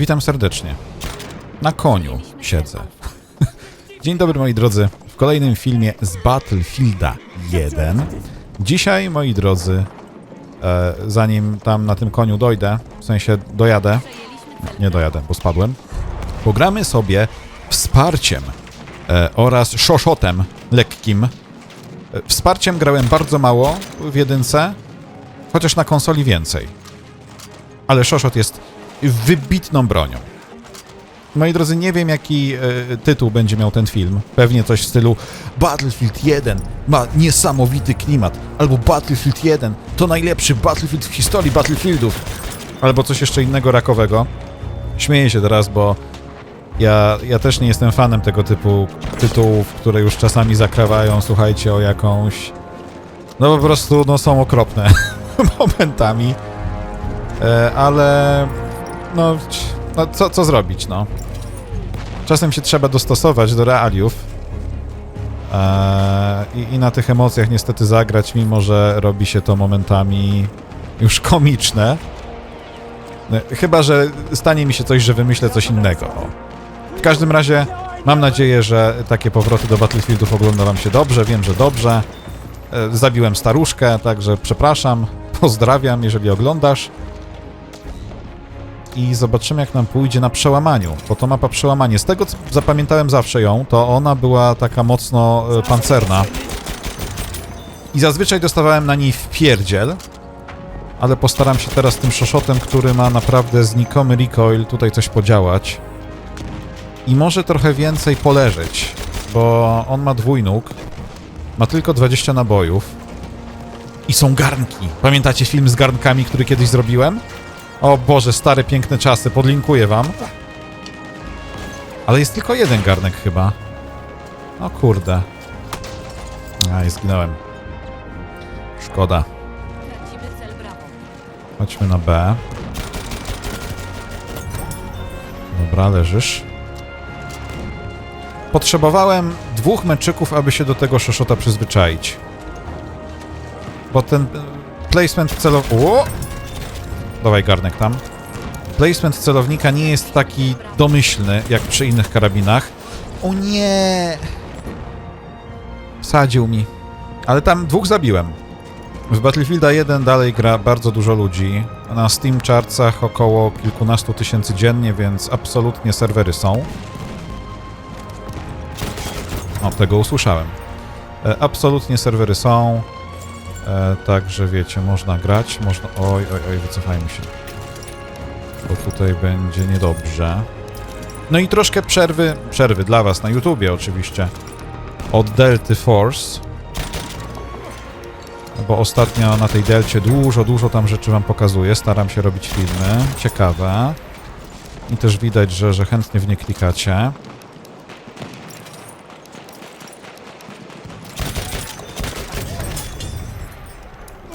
Witam serdecznie. Na koniu siedzę. Dzień dobry moi drodzy. W kolejnym filmie z Battlefielda 1. Dzisiaj, moi drodzy, e, zanim tam na tym koniu dojdę, w sensie dojadę, nie dojadę, bo spadłem, pogramy sobie wsparciem e, oraz szoszotem lekkim. E, Wsparciem grałem bardzo mało w jedynce, chociaż na konsoli więcej. Ale szoszot jest wybitną bronią. Moi drodzy, nie wiem jaki e, tytuł będzie miał ten film. Pewnie coś w stylu Battlefield 1 ma niesamowity klimat, albo Battlefield 1 to najlepszy Battlefield w historii Battlefieldów, albo coś jeszcze innego rakowego. Śmieję się teraz, bo ja, ja też nie jestem fanem tego typu tytułów, które już czasami zakrawają, słuchajcie, o jakąś... No po prostu, no są okropne momentami. E, ale no, no co, co zrobić, no. Czasem się trzeba dostosować do realiów e, i, i na tych emocjach niestety zagrać, mimo że robi się to momentami już komiczne. E, Chyba, że stanie mi się coś, że wymyślę coś innego. O. W każdym razie mam nadzieję, że takie powroty do Battlefieldów ogląda wam się dobrze, wiem, że dobrze. E, Zabiłem staruszkę, także przepraszam, pozdrawiam, jeżeli oglądasz i zobaczymy, jak nam pójdzie na przełamaniu, bo to mapa przełamanie. Z tego, co zapamiętałem zawsze ją, to ona była taka mocno e, pancerna. I zazwyczaj dostawałem na niej wpierdziel, ale postaram się teraz tym szoszotem, który ma naprawdę znikomy recoil, tutaj coś podziałać. I może trochę więcej poleżeć, bo on ma dwójnóg, ma tylko 20 nabojów i są garnki. Pamiętacie film z garnkami, który kiedyś zrobiłem? O Boże, stare, piękne czasy, podlinkuję wam. Ale jest tylko jeden garnek chyba. O kurde. A, i zginąłem. Szkoda. Chodźmy na B. Dobra, leżysz. Potrzebowałem dwóch meczyków, aby się do tego szoszota przyzwyczaić. Bo ten placement celow... Dawaj garnek tam. Placement celownika nie jest taki domyślny, jak przy innych karabinach. O nie! Wsadził mi. Ale tam dwóch zabiłem. W Battlefielda 1 dalej gra bardzo dużo ludzi. Na Steam Chartsach około kilkunastu tysięcy dziennie, więc absolutnie serwery są. O, tego usłyszałem. E, absolutnie serwery są. E, także wiecie, można grać, można... Oj, oj, oj, wycofajmy się. Bo tutaj będzie niedobrze. No i troszkę przerwy, przerwy dla was na YouTubie oczywiście. Od Delty Force bo ostatnio na tej delcie dużo, dużo tam rzeczy wam pokazuję. Staram się robić filmy ciekawe. I też widać, że, że chętnie w nie klikacie.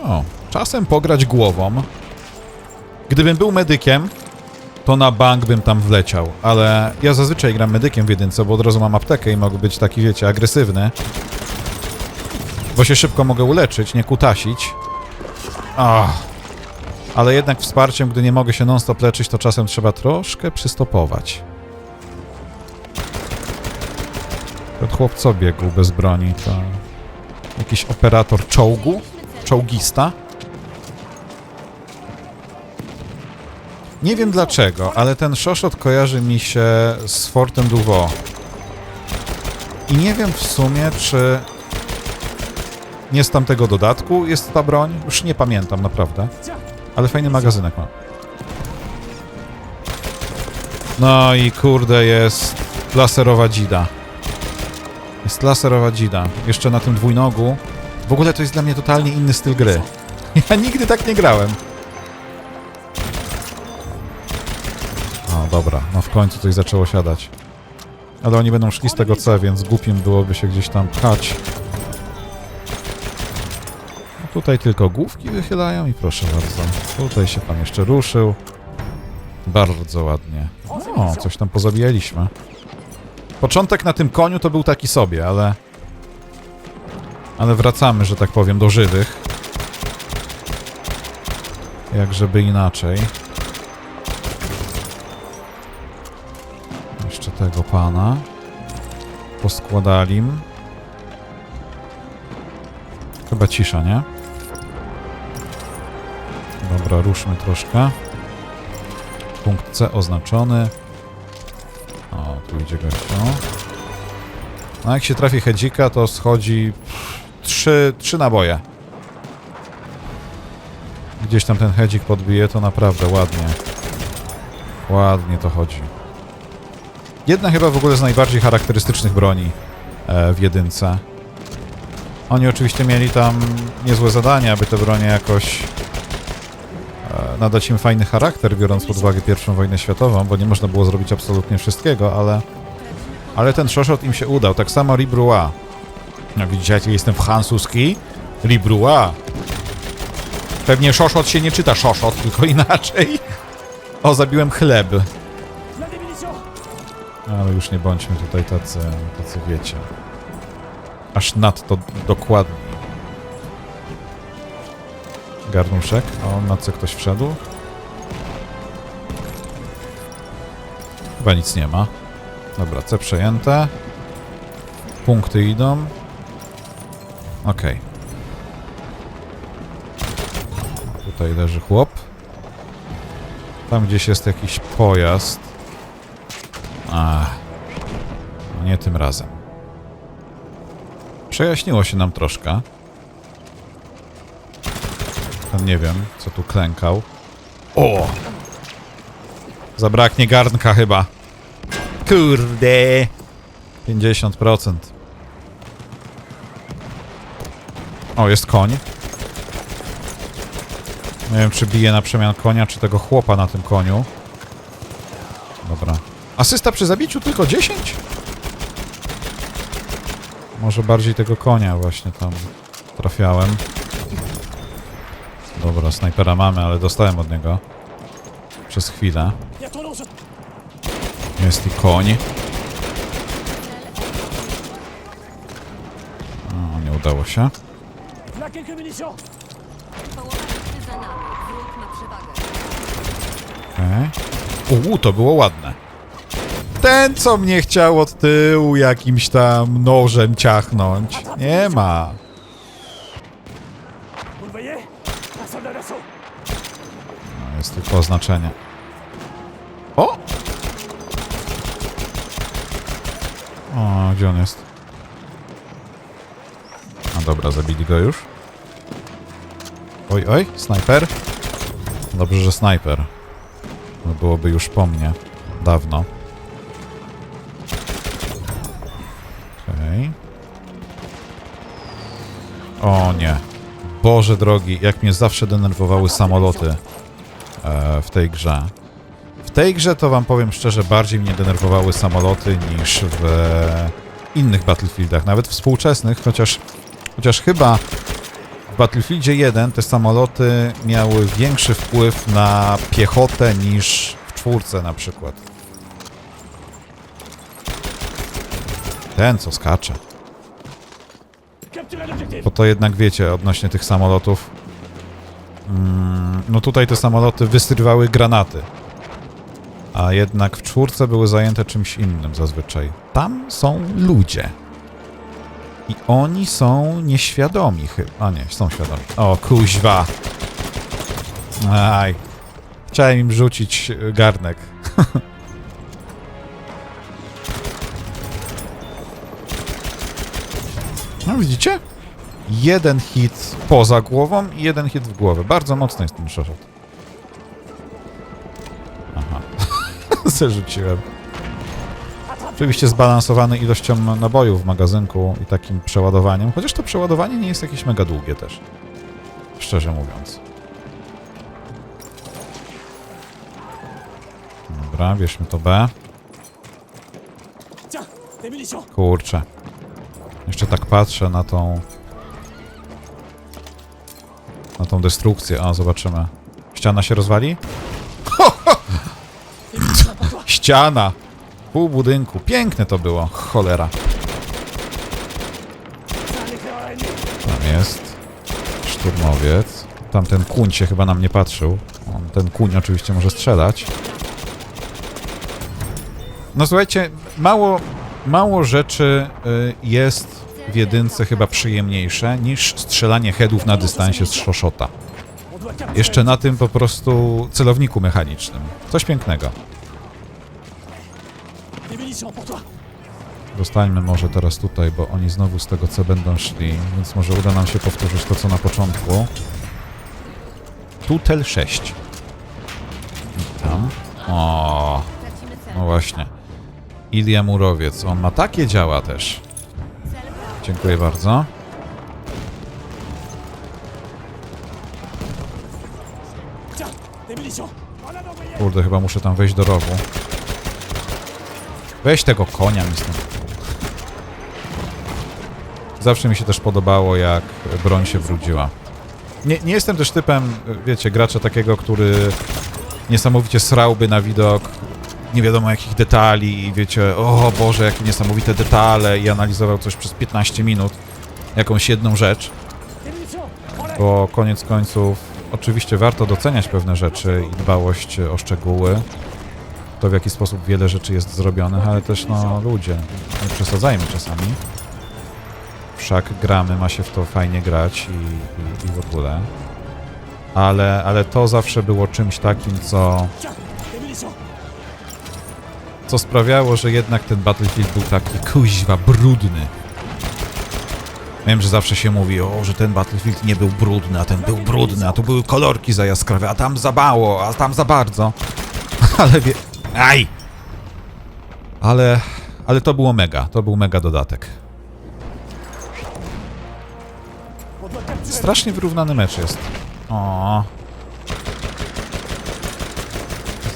O, czasem pograć głową. Gdybym był medykiem, to na bank bym tam wleciał, ale ja zazwyczaj gram medykiem w jedynce, bo od razu mam aptekę i mogę być taki, wiecie, agresywny. Bo się szybko mogę uleczyć, nie kutasić. Ach. Ale jednak wsparciem, gdy nie mogę się non-stop leczyć, to czasem trzeba troszkę przystopować. Ten chłop co biegł bez broni? To jakiś operator czołgu? Czołgista? Nie wiem dlaczego, ale ten szoszot kojarzy mi się z Fortem Duvo. I nie wiem w sumie, czy nie z tamtego dodatku jest ta broń. Już nie pamiętam naprawdę. Ale fajny magazynek ma. No i kurde jest laserowa dzida. Jest laserowa dzida. Jeszcze na tym dwójnogu. W ogóle to jest dla mnie totalnie inny styl gry. Ja nigdy tak nie grałem. Dobra. No w końcu coś zaczęło siadać. Ale oni będą szli z tego C, więc głupim byłoby się gdzieś tam pchać. Tutaj tylko główki wychylają i proszę bardzo. Tutaj się pan jeszcze ruszył. Bardzo ładnie. O, coś tam pozabijaliśmy. Początek na tym koniu to był taki sobie, ale... Ale wracamy, że tak powiem, do żywych. Jak żeby inaczej. Pana. Poskładali. Chyba cisza, nie? Dobra, ruszmy troszkę. Punkt C oznaczony. O, tu idzie gościu. No jak się trafi hedzika, to schodzi trzy, trzy naboje. Gdzieś tam ten hedzik podbije, to naprawdę ładnie. Ładnie to chodzi. Jedna chyba w ogóle z najbardziej charakterystycznych broni e, w jedynce. Oni oczywiście mieli tam niezłe zadania, aby te bronie jakoś e, nadać im fajny charakter, biorąc pod uwagę pierwszą wojnę światową, bo nie można było zrobić absolutnie wszystkiego, ale, ale ten szoszot im się udał. Tak samo Librua. No widzicie, jaki jestem francuski? Librua. Pewnie szoszot się nie czyta szoszot, tylko inaczej. O, zabiłem chleb. Ale już nie bądźmy tutaj tacy, tacy wiecie. Aż nadto dokładni. Garnuszek. O, na co ktoś wszedł? Chyba nic nie ma. Dobra, C przejęte. Punkty idą. Okej. Tutaj leży chłop. Tam gdzieś jest jakiś pojazd. Ach. No nie tym razem. Przejaśniło się nam troszkę. Tam nie wiem, co tu klękał. O! Zabraknie garnka chyba. Kurde! 50%. O, jest koń. Nie wiem, czy bije na przemian konia, czy tego chłopa na tym koniu. Dobra. Asysta przy zabiciu tylko 10? Może bardziej tego konia właśnie tam trafiałem. Dobra, snajpera mamy, ale dostałem od niego. Przez chwilę. Jest i koń. O, nie udało się. Okej. Uuu, to było ładne. Ten, co mnie chciał od tyłu jakimś tam nożem ciachnąć. Nie ma. No, jest tylko oznaczenie. O! O, gdzie on jest? A dobra, zabili go już. Oj, oj, snajper. Dobrze, że snajper. Byłoby już po mnie. Dawno. O nie. Boże drogi, jak mnie zawsze denerwowały samoloty e, w tej grze. W tej grze to wam powiem szczerze, bardziej mnie denerwowały samoloty niż w e, innych Battlefieldach, nawet współczesnych, chociaż, chociaż chyba w Battlefieldzie 1 te samoloty miały większy wpływ na piechotę niż w czwórce na przykład. Ten co skacze. Bo to jednak wiecie odnośnie tych samolotów. Mm, no tutaj te samoloty wysrywały granaty. A jednak w czwórce były zajęte czymś innym zazwyczaj. Tam są ludzie. I oni są nieświadomi chyba. A nie, są świadomi. O, kuźwa. Aj. Chciałem im rzucić garnek. no widzicie? Jeden hit poza głową i jeden hit w głowę. Bardzo mocny jest ten shot. Aha. Zerzuciłem. Oczywiście zbalansowany ilością nabojów w magazynku i takim przeładowaniem, chociaż to przeładowanie nie jest jakieś mega długie też. Szczerze mówiąc. Dobra, bierzmy to B. Kurczę. Jeszcze tak patrzę na tą... Na tą destrukcję. A, zobaczymy. Ściana się rozwali? Ściana! Pół budynku. Piękne to było. Cholera. Tam jest. Szturmowiec. Tamten kuń się chyba na mnie patrzył. On, ten kuń oczywiście może strzelać. No słuchajcie, mało, mało rzeczy y, jest w jedynce chyba przyjemniejsze niż strzelanie headów na dystansie z szoszota. Jeszcze na tym po prostu celowniku mechanicznym. Coś pięknego. Zostańmy może teraz tutaj, bo oni znowu z tego co będą szli, więc może uda nam się powtórzyć to co na początku. Tutel 6. I tam. O, no właśnie. Ilia Murowiec. On ma takie działa też. Dziękuję bardzo. Kurde, chyba muszę tam wejść do rowu. Weź tego konia mi stąd. Zawsze mi się też podobało, jak broń się brudziła. Nie, nie jestem też typem, wiecie, gracza takiego, który niesamowicie srałby na widok nie wiadomo jakich detali i wiecie, o Boże, jakie niesamowite detale i analizował coś przez 15 minut, jakąś jedną rzecz. Bo koniec końców oczywiście warto doceniać pewne rzeczy i dbałość o szczegóły, to w jaki sposób wiele rzeczy jest zrobionych, ale też no ludzie, nie przesadzajmy czasami. Wszak gramy, ma się w to fajnie grać i, i, i w ogóle. Ale, ale to zawsze było czymś takim, co. co sprawiało, że jednak ten Battlefield był taki kuźwa brudny. Wiem, że zawsze się mówi, o, że ten Battlefield nie był brudny, a ten był brudny, a tu były kolorki za jaskrawe, a tam za mało, a tam za bardzo. Ale wie... Aj! Ale... Ale to było mega, to był mega dodatek. Strasznie wyrównany mecz jest. O.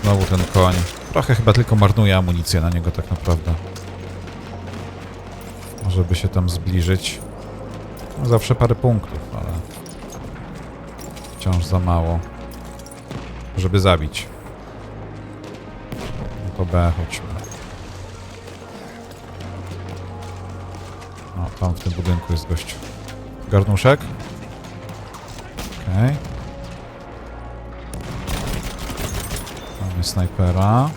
Znowu ten koń. Trochę chyba tylko marnuje amunicję na niego tak naprawdę. Żeby się tam zbliżyć. No, zawsze parę punktów, ale wciąż za mało. Żeby zabić. No to B chodźmy. O, tam w tym budynku jest gościu. Garnuszek? Okej. Mamy snajpera.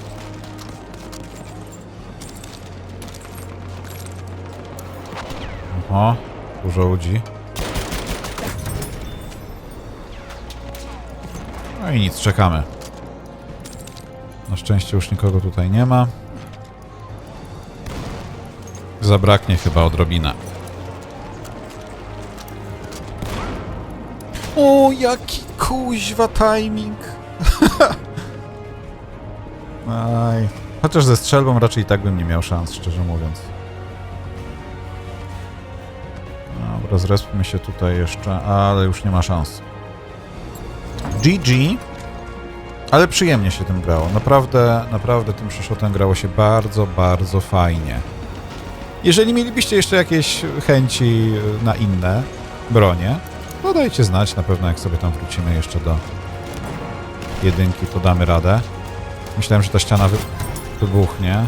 Oho, dużo ludzi. No i nic, czekamy. Na szczęście już nikogo tutaj nie ma. Zabraknie chyba odrobinę. O, jaki kuźwa timing. Aj. Chociaż ze strzelbą raczej i tak bym nie miał szans, szczerze mówiąc. Dobra, zrespmy się tutaj jeszcze, ale już nie ma szans. GG. Ale przyjemnie się tym grało. Naprawdę, naprawdę tym przeszotem grało się bardzo, bardzo fajnie. Jeżeli mielibyście jeszcze jakieś chęci na inne bronie, no dajcie znać, na pewno jak sobie tam wrócimy jeszcze do jedynki, to damy radę. Myślałem, że ta ściana wy wybuchnie.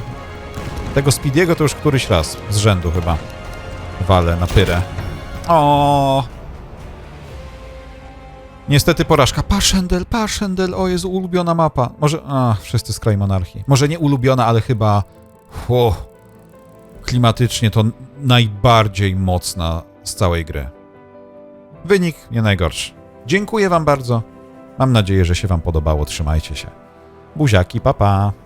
Tego Speediego to już któryś raz z rzędu chyba walę na pyrę. O. Niestety porażka. Passchendael, Passchendael, o jest ulubiona mapa. Może, a, wszyscy z kraj monarchii. Może nie ulubiona, ale chyba, hu, klimatycznie to najbardziej mocna z całej gry. Wynik nie najgorszy. Dziękuję Wam bardzo. Mam nadzieję, że się Wam podobało. Trzymajcie się. Buziaki, papa. Pa.